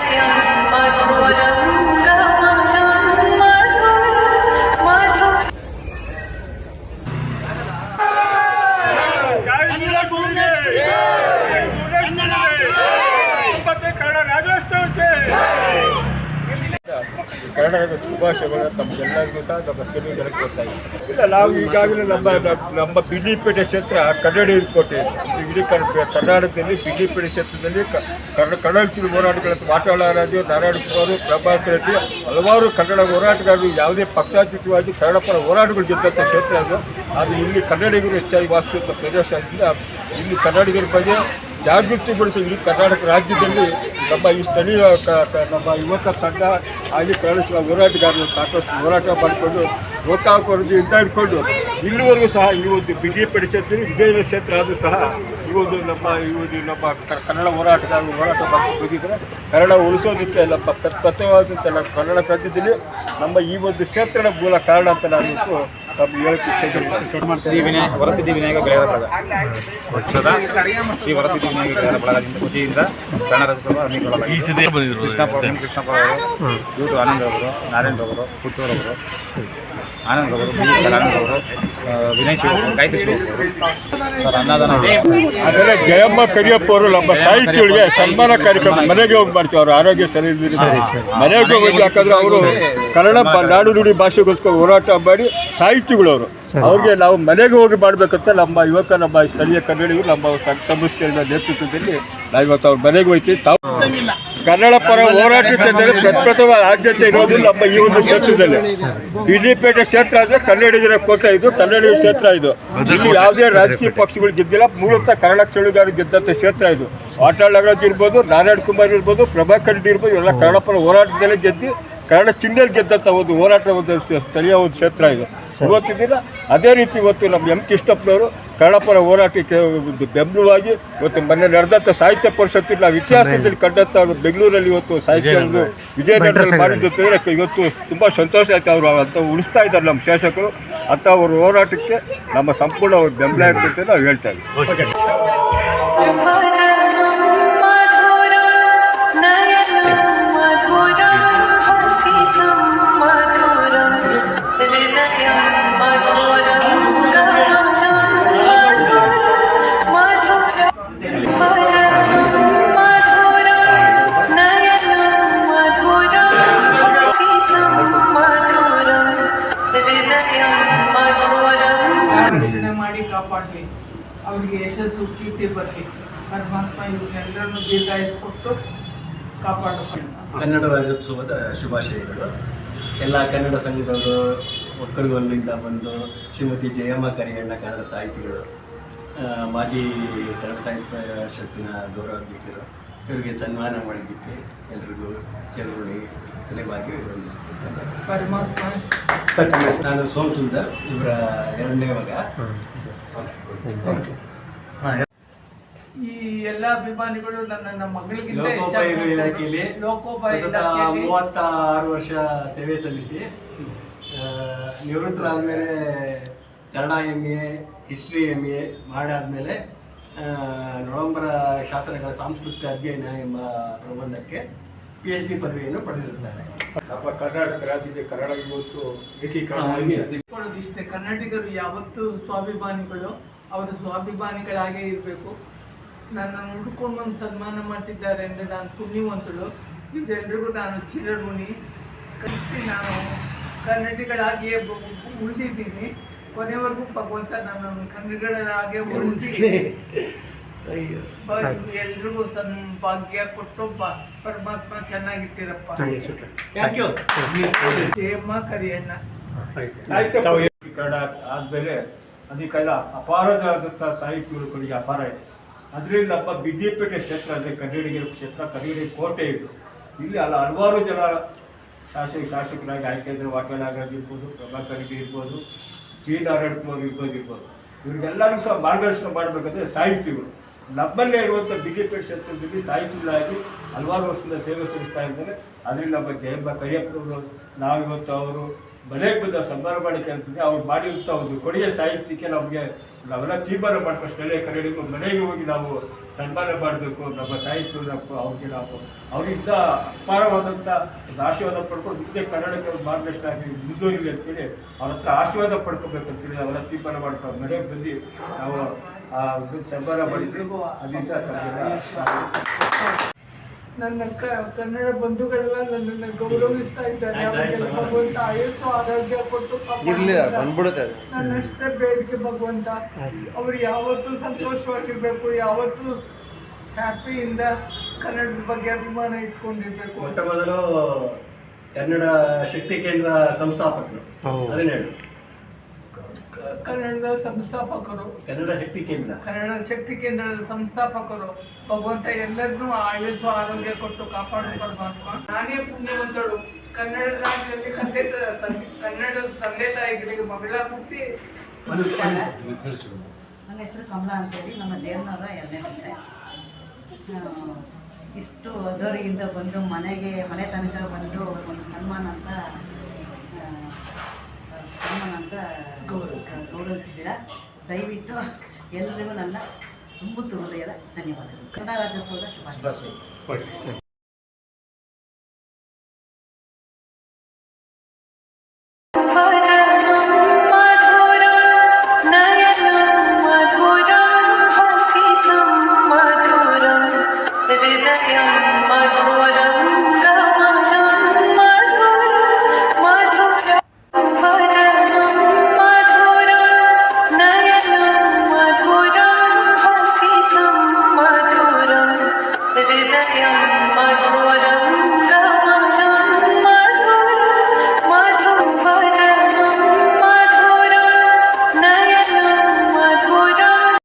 yeah ಕನ್ನಡದ ಶುಭಾಶಯಗಳು ತಮಗೆಲ್ಲರಿಗೂ ಸಹ ನಮ್ಮ ಕೆಲವು ಜನಕ್ಕೆ ಇದ್ದೀವಿ ಇಲ್ಲ, ನಾವು ಈಗಾಗಲೇ ನಮ್ಮ ನಮ್ಮ ಬಿಡಿಪೇಟೆ ಕ್ಷೇತ್ರ ಕನ್ನಡ ಕೋಟೆ ಇಡೀ ಕರ್- ಕರ್ನಾಟಕದಲ್ಲಿ ಬಿಡಿಪೇಟೆ ಕ್ಷೇತ್ರದಲ್ಲಿ ಕನ್ನಡ ಚಿರು ಹೋರಾಟಗಳನ್ನು ನಾರಾಯಣ ಕುಮಾರ್, ಪ್ರಭಾಕರ್ ರೆಡ್ಡಿ, ಹಲವಾರು ಕನ್ನಡ ಹೋರಾಟಗಾರರು ಯಾವುದೇ ಪಕ್ಷಾತೀತವಾಗಿ ಕನ್ನಡ ಪರ ಹೋರಾಟಗಳು ಗೆದ್ದಂಥ ಕ್ಷೇತ್ರ ಅದು. ಅದು ಇಲ್ಲಿ ಕನ್ನಡಿಗರು ಹೆಚ್ಚಾಗಿ ವಾಸಿಸುವಂಥ ಪ್ರದೇಶ. ಆದ್ದರಿಂದ ಇಲ್ಲಿ ಕನ್ನಡಿಗರ ಬಗ್ಗೆ ಜಾಗೃತಿಗೊಳಿಸಿ ಇಡೀ ಕರ್ನಾಟಕ ರಾಜ್ಯದಲ್ಲಿ ನಮ್ಮ ಈ ಸ್ಥಳೀಯ ನಮ್ಮ ಯುವಕ ತಂಡ ಹಾಗೆ ಕನ್ನಡ ಹೋರಾಟಗಾರರು ಸಾಕಷ್ಟು ಹೋರಾಟ ಮಾಡಿಕೊಂಡು ಗೋಕಾಕ್ ಇಂದ ಇಲ್ಲಿವರೆಗೂ ಸಹ ಈ ಒಂದು ಬಿಗಿ ಸೇರಿ ವಿಜಯ ಕ್ಷೇತ್ರ ಆದರೂ ಸಹ ಈ ಒಂದು ನಮ್ಮ ಈ ಒಂದು ನಮ್ಮ ಕನ್ನಡ ಹೋರಾಟಗಾರರು ಹೋರಾಟ ಮಾಡಿ ಕನ್ನಡ ಉಳಿಸೋದಕ್ಕೆ ನಮ್ಮ ಪ್ರತ್ಯವಾದಂಥ ಕನ್ನಡ ರಾಜ್ಯದಲ್ಲಿ ನಮ್ಮ ಈ ಒಂದು ಕ್ಷೇತ್ರದ ಮೂಲ ಕಾರಣ ಅಂತ ನಾನು ಶ್ರೀ ವಿನಾಯಕ ವರಸಿದ್ಧಿ ವಿನಾಯಕ ಗೆಳೆಯರ ಬಳಗ ವರ್ಷದ ಶ್ರೀ ವರಸಿದ್ಧಿ ವಿನಾಯಕ ಗೆಳೆಯರ ಬಳಗದಿಂದ ಪೂಜೆಯಿಂದ ಕನ್ನಡ ಹಮ್ಮಿಕೊಳ್ಳಲಾಗಿದೆ. ಕೃಷ್ಣಪ್ಪ ಎಂ ಕೃಷ್ಣಪ್ಪ ಅವರು ಯೂಟು ಆನಂದ್ ಅವರು ನಾರಾಯಣ್ ಅವರು ಪುತ್ತೂರ್ ಅವರು. ಆನಂದ್ ಅವರು ಬಿ ಆನಂದ್ ಅವರು ವಿನಯ್ ಶಿವಕುಮಾರ್ ಗಾಯತ್ರಿ ಶಿವಕುಮಾರ್ ಸರ್ ಅನ್ನದಾನ ಜಯಮ್ಮ ಕರಿಯಪ್ಪ ಅವರು ನಮ್ಮ ಸಾಹಿತ್ಯಗಳಿಗೆ ಸನ್ಮಾನ ಕಾರ್ಯಕ್ರಮ ಮನೆಗೆ ಹೋಗಿ ಮಾಡ್ತೀವಿ ಅವರು ಆರೋಗ್ಯ ಸರಿ. ಮನೆಗೆ ಹೋಗಿ ಯಾಕಂದ್ರೆ ಅವರು ಕನ್ನಡ ನಾಡು ನುಡಿ ಭಾಷೆಗೋಸ್ಕರ ಹೋರಾಟ ಮಾಡಿ ಸಾಹಿತ್ಯಗಳು ಅವರು ಅವ್ರಿಗೆ ನಾವು ಮನೆಗೆ ಹೋಗಿ ಮಾಡಬೇಕಂತ ನಮ್ಮ ಯುವಕ ನಮ್ಮ ಸ್ಥಳೀಯ ಕನ್ನಡಿಗರು ನಮ್ಮ ಸಂಸ್ಥೆಯ ನೇತೃತ್ವದಲ್ಲಿ ನಾವು ಇವತ್ತು ಅವ್ರ ಮನೆಗೆ ಹೋಗ್ತೀವಿ ತಾವು ಕನ್ನಡ ಪರ ಹೋರಾಟಕ್ಕೆ ಪ್ರಪ್ರಥಮ ಆದ್ಯತೆ ಇರೋದು ನಮ್ಮ ಈ ಒಂದು ಕ್ಷೇತ್ರದಲ್ಲಿ. ಬಿಡಿಪೇಟೆ ಕ್ಷೇತ್ರ ಅಂದ್ರೆ ಕನ್ನಡಿಗರ ಕೋಟೆ ಇದು ಕನ್ನಡಿಗರ ಕ್ಷೇತ್ರ ಇದು. ಇಲ್ಲಿ ಯಾವುದೇ ರಾಜಕೀಯ ಪಕ್ಷಗಳು ಗೆದ್ದಿಲ್ಲ ಮೂಲತಃ ಕನ್ನಡ ಚಳಿಗಾರ ಗೆದ್ದಂಥ ಕ್ಷೇತ್ರ ಇದು. ಆಟಾಳ್ ನಾಗರಾಜ್ ಇರ್ಬೋದು ನಾರಾಯಣ ಕುಮಾರ್ ಇರ್ಬೋದು ಪ್ರಭಾಕರ್ ರೆಡ್ಡಿ ಇರ್ಬೋದು ಎಲ್ಲ ಕನ್ನಡ ಪರ ಹೋರಾಟದಲ್ಲೇ ಗೆದ್ದು ಕನ್ನಡ ಚಿಹ್ನೆಯಲ್ಲಿ ಗೆದ್ದಂಥ ಒಂದು ಹೋರಾಟ ಒಂದು ಸ್ಥ- ಸ್ಥಳೀಯ ಒಂದು ಕ್ಷೇತ್ರ ಇದು. ಇವತ್ತಿನ ದಿನ ಅದೇ ರೀತಿ ಇವತ್ತು ನಮ್ಮ ಎಂ ಕೃಷ್ಣಪ್ಪನವರು ಕನ್ನಡ ಪರ ಹೋರಾಟಕ್ಕೆ ಬೆಂಬಲವಾಗಿ ಇವತ್ತು ಮೊನ್ನೆ ನಡೆದಂಥ ಸಾಹಿತ್ಯ ಪರಿಷತ್ತಿನ ನಾವು ಇತಿಹಾಸದಲ್ಲಿ ಕಂಡಂಥ ಬೆಂಗಳೂರಲ್ಲಿ ಇವತ್ತು ಸಾಹಿತ್ಯ ಒಂದು ವಿಜಯನಗರದಲ್ಲಿ ಮಾಡಿದ್ದು ಇವತ್ತು ತುಂಬ ಸಂತೋಷ ಆಯ್ತು. ಅವರು ಅಂತ ಉಳಿಸ್ತಾ ಇದ್ದಾರೆ ನಮ್ಮ ಶಾಸಕರು. ಅಂತ ಅವ್ರ ಹೋರಾಟಕ್ಕೆ ನಮ್ಮ ಸಂಪೂರ್ಣ ಅವ್ರ ಬೆಂಬಲ ಇರ್ತೈತೆ ಅಂತ ನಾವು ಹೇಳ್ತಾ ಇದ್ದೀವಿ. ಕಾಪಾಡಲಿ. ಅವರಿಗೆ ಯಶಸ್ಸು ಕೀರ್ತಿ ಬರಲಿ. ಪರಮಾತ್ಮ ಇವ್ರನ್ನೆಲ್ಲರನ್ನು ದೀರ್ಘಾಯಿಸ್ಕೊಟ್ಟು ಕಾಪಾಡಬೇಕು ಕನ್ನಡ ರಾಜ್ಯೋತ್ಸವದ ಶುಭಾಶಯಗಳು. ಎಲ್ಲ ಕನ್ನಡ ಸಂಘದವರು ಒಕ್ಕಲಿಗಲ್ಲಿಂದ ಬಂದು ಶ್ರೀಮತಿ ಜಯಮ್ಮ ಕರಿಯಣ್ಣ ಕನ್ನಡ ಸಾಹಿತಿಗಳು ಮಾಜಿ ಕನ್ನಡ ಸಾಹಿತ್ಯ ಪರಿಷತ್ತಿನ ಗೌರವಾಧ್ಯಕ್ಷರು ಇವರಿಗೆ ಸನ್ಮಾನ ಮಾಡಿದ್ದಕ್ಕೆ ಎಲ್ರಿಗೂ ಚಿರಋಣಿ ತಲೆಬಾಗಿ ವಂದಿಸುತ್ತಿದ್ದೇನೆ ಪರಮಾತ್ಮ ನಾನು ಸೋಮ್ ಸುಂದರ್ ಇವರ ಎರಡನೇ ಮಗ. ಈ ಎಲ್ಲ ಅಭಿಮಾನಿಗಳು ನನ್ನ ನಮ್ಮ ಮಗಳಿಗಿಂತ ಲೋಕೋಪಯೋಗಿ ಇಲಾಖೆಯಲ್ಲಿ ಲೋಕೋಪಯೋಗಿ ಇಲಾಖೆಯಲ್ಲಿ ಮೂವತ್ತ ಆರು ವರ್ಷ ಸೇವೆ ಸಲ್ಲಿಸಿ ಆ, ನಿವೃತ್ತರಾದ ಮೇಲೆ Kannada M A history M A ಮಾಡಾದ್ಮೇಲೆ ನೊಳಂಬರ ಶಾಸನಗಳ ಸಾಂಸ್ಕೃತಿಕ ಅಧ್ಯಯನ ಎಂಬ ಪ್ರಬಂಧಕ್ಕೆ ಪಿ ಎಚ್ ಡಿ ಪದವಿಯನ್ನು ಪಡೆದಿರುತ್ತಾರೆ ನಮ್ಮ ಕರ್ನಾಟಕ ರಾಜ್ಯದ ಕನ್ನಡ ಇವತ್ತು ಏಕೀಕರಣ ಇಷ್ಟೇ ಕನ್ನಡಿಗರು ಯಾವತ್ತೂ ಸ್ವಾಭಿಮಾನಿಗಳು ಅವರು ಸ್ವಾಭಿಮಾನಿಗಳಾಗೇ ಇರಬೇಕು. ನನ್ನನ್ನು ಹುಡ್ಕೊಂಡು ಬಂದು ಸನ್ಮಾನ ಮಾಡ್ತಿದ್ದಾರೆ ಅಂದರೆ ನಾನು ಪುಣ್ಯವಂತಳು. ಇವರೆಲ್ರಿಗೂ ನಾನು ಚಿರಋಣಿ. ಕಲಿತು ನಾನು ಕನ್ನಡಿಗಳಾಗಿಯೇ ಉಳಿದಿದ್ದೀನಿ. ಕೊನೆವರೆಗೂ ಭಗವಂತ ನನ್ನನ್ನು ಕನ್ನಡಿಗಳಾಗೆ ಉಳಿಸಿ ಎಲ್ರಿಗೂ ಸನ್ ಭಾಗ್ಯ ಕೊಟ್ಟು ಪರಮಾತ್ಮ ಚೆನ್ನಾಗಿಟ್ಟಿರಪ್ಪ. Thank you Jayamma Kariyanna. ಏಕೀಕರಣ ಆದಮೇಲೆ ಅದಕ್ಕೆಲ್ಲ ಅಪಾರದಾದಂಥ ಸಾಹಿತ್ಯಗಳು ಕೊಡುಗೆ ಅಪಾರ ಇದೆ. ಅದರಿಂದ ಅಪ್ಪ ಬಿದ್ದಿಪೇಟೆ ಕ್ಷೇತ್ರ ಅಂದರೆ ಕನ್ನಡಿಗರ ಕ್ಷೇತ್ರ ಕನ್ನಡಿಗರ ಕೋಟೆ ಇದು. ಇಲ್ಲಿ ಅಲ್ಲ ಹಲವಾರು ಜನ ಶಾಸಕ ಶಾಸಕರಾಗಿ ಆಯ್ಕೆ ಇದ್ದಾರೆ ವಾಟಾಳಾಗರ್ ಇರ್ಬೋದು ಪ್ರಭಾಕರಿಗೆ ಇರ್ಬೋದು ಜಿ ನಾರಾಯಣ ಕುಮಾರ್ ಇರ್ಬೋದು ಇರ್ಬೋದು. ಇವ್ರಿಗೆಲ್ಲರಿಗೂ ಸಹ ಮಾರ್ಗದರ್ಶನ ಮಾಡಬೇಕಂದ್ರೆ ಸಾಹಿತಿಗಳು ನಮ್ಮಲ್ಲೇ ಇರುವಂಥ ಬಿದ್ದಿಪೇಟೆ ಕ್ಷೇತ್ರದಲ್ಲಿ ಸಾಹಿತಿಗಳಾಗಿ ಹಲವಾರು ವರ್ಷದಿಂದ ಸೇವೆ ಸಲ್ಲಿಸ್ತಾ ಇದ್ದಾರೆ. ಅದರಿಂದ ನಮ್ಮ ಜಯಮ್ಮ ಕರಿಯಪ್ಪನವರು, ನಾವಿವತ್ತು ಅವರು ಮನೆಗೆ ಬಂದ ಸಂಭ್ರಮ ಮಾಡಿಕೆ ಅಂತಂದರೆ ಅವ್ರು ಮಾಡಿರುವಂಥ ಒಂದು ಕೊಡುಗೆ ಸಾಹಿತ್ಯಕ್ಕೆ ನಮಗೆ ನಾವೆಲ್ಲ ತೀರ್ಮಾನ ಮಾಡ್ಕೊ ಸ್ಥಳೀಯ ಕನ್ನಡಿಗರು ಮನೆಗೆ ಹೋಗಿ ನಾವು ಸನ್ಮಾನ ಮಾಡಬೇಕು, ನಮ್ಮ ಸಾಹಿತ್ಯ ಅವ್ರಿಗೆ ನಾವು ಅವರಿಂದ ಅಪಾರವಾದಂಥ ಒಂದು ಆಶೀರ್ವಾದ ಪಡ್ಕೊಂಡು ಮುಂದೆ ಕನ್ನಡಕ್ಕೆ ಒಂದು ಮಾರ್ಗದರ್ಶನ ಆಗಿ ಮುಂದುವರಿಲಿ ಅಂತೇಳಿ ಅವ್ರ ಹತ್ರ ಆಶೀರ್ವಾದ ಪಡ್ಕೋಬೇಕಂತೇಳಿ ಅವರ ತೀರ್ಮಾನ ಮಾಡ್ಕೊಂಡು ಮನೆಗೆ ಬಂದು ನಾವು ಆ ಸನ್ಮಾನ ಮಾಡಿದ್ವಿ ಅದರಿಂದ ನನ್ನ ಕನ್ನಡ ಬಂಧುಗಳೆಲ್ಲ ನನ್ನನ್ನು ಗೌರವಿಸ್ತಾ ಇದ್ದಾರೆ. ಭಗವಂತ ಆಯಸ್ಸು ಆರೋಗ್ಯ ಕೊಟ್ಟು. ಬಂದ್ಬಿಡುತ್ತೆ ನನ್ನಷ್ಟೇ ಬೇಡಿಕೆ ಭಗವಂತ. ಅವ್ರು ಯಾವತ್ತೂ ಸಂತೋಷವಾಗಿರ್ಬೇಕು ಯಾವತ್ತೂ ಹ್ಯಾಪಿಯಿಂದ ಕನ್ನಡದ ಬಗ್ಗೆ ಅಭಿಮಾನ ಇಟ್ಕೊಂಡಿರ್ಬೇಕು. ಮೊಟ್ಟ ಮೊದಲು ಕನ್ನಡ ಶಕ್ತಿ ಕೇಂದ್ರ ಸಂಸ್ಥಾಪಕರು. ಅದನ್ನ ಹೇಳು ಕ- ಕನ್ನಡದ ಸಂಸ್ಥಾಪಕರು. ಕನ್ನಡ ಶಕ್ತಿ ಕೇಂದ್ರ. ಕನ್ನಡ ಶಕ್ತಿ ಕೇಂದ್ರದ ಸಂಸ್ಥಾಪಕರು. ಭಗವಂತ ಎಲ್ಲರನ್ನೂ ಆಯುಸ್ಸು ಆರೋಗ್ಯ ಕೊಟ್ಟು ಕಾಪಾಡಿಕೊಂಡು ಪರಮಾತ್ಮ ನಾನೇ ಪುಣ್ಯವಂತಳು. ಕನ್ನಡ ರಾಜ್ಯದಲ್ಲಿ ತಂದೆ ಕನ್ನಡ ತಂದೆ- ಕನ್ನಡದ ತಂದೆ ತಾಯಿಗಳಿಗೆ ಮಗಳ ಹುಟ್ಟಿ ಒಂದು ನನ್ನ ಹೆಸರು ಕಮಲಾ ಅಂತೇಳಿ. ನಮ್ಮ ದೇವನವರ ಎರಡನೇ ಇಷ್ಟು ದೊರೆಯಿಂದ ಬಂದು ಮನೆಗೆ ಮನೆ ತನಕ ಬಂದು ಒಂದು ಸನ್ಮಾನ ಅಂತ ಅಂತ ಗೌರವಿಸಿದ್ದೀರಾ? ದಯವಿಟ್ಟು ಎಲ್ಲರಿಗೂ ನನ್ನ ತುಂಬ ಹೃದಯದ ಧನ್ಯವಾದಗಳು. ಕನ್ನಡ ರಾಜ್ಯೋತ್ಸವದ ಶುಭಾಶಯ.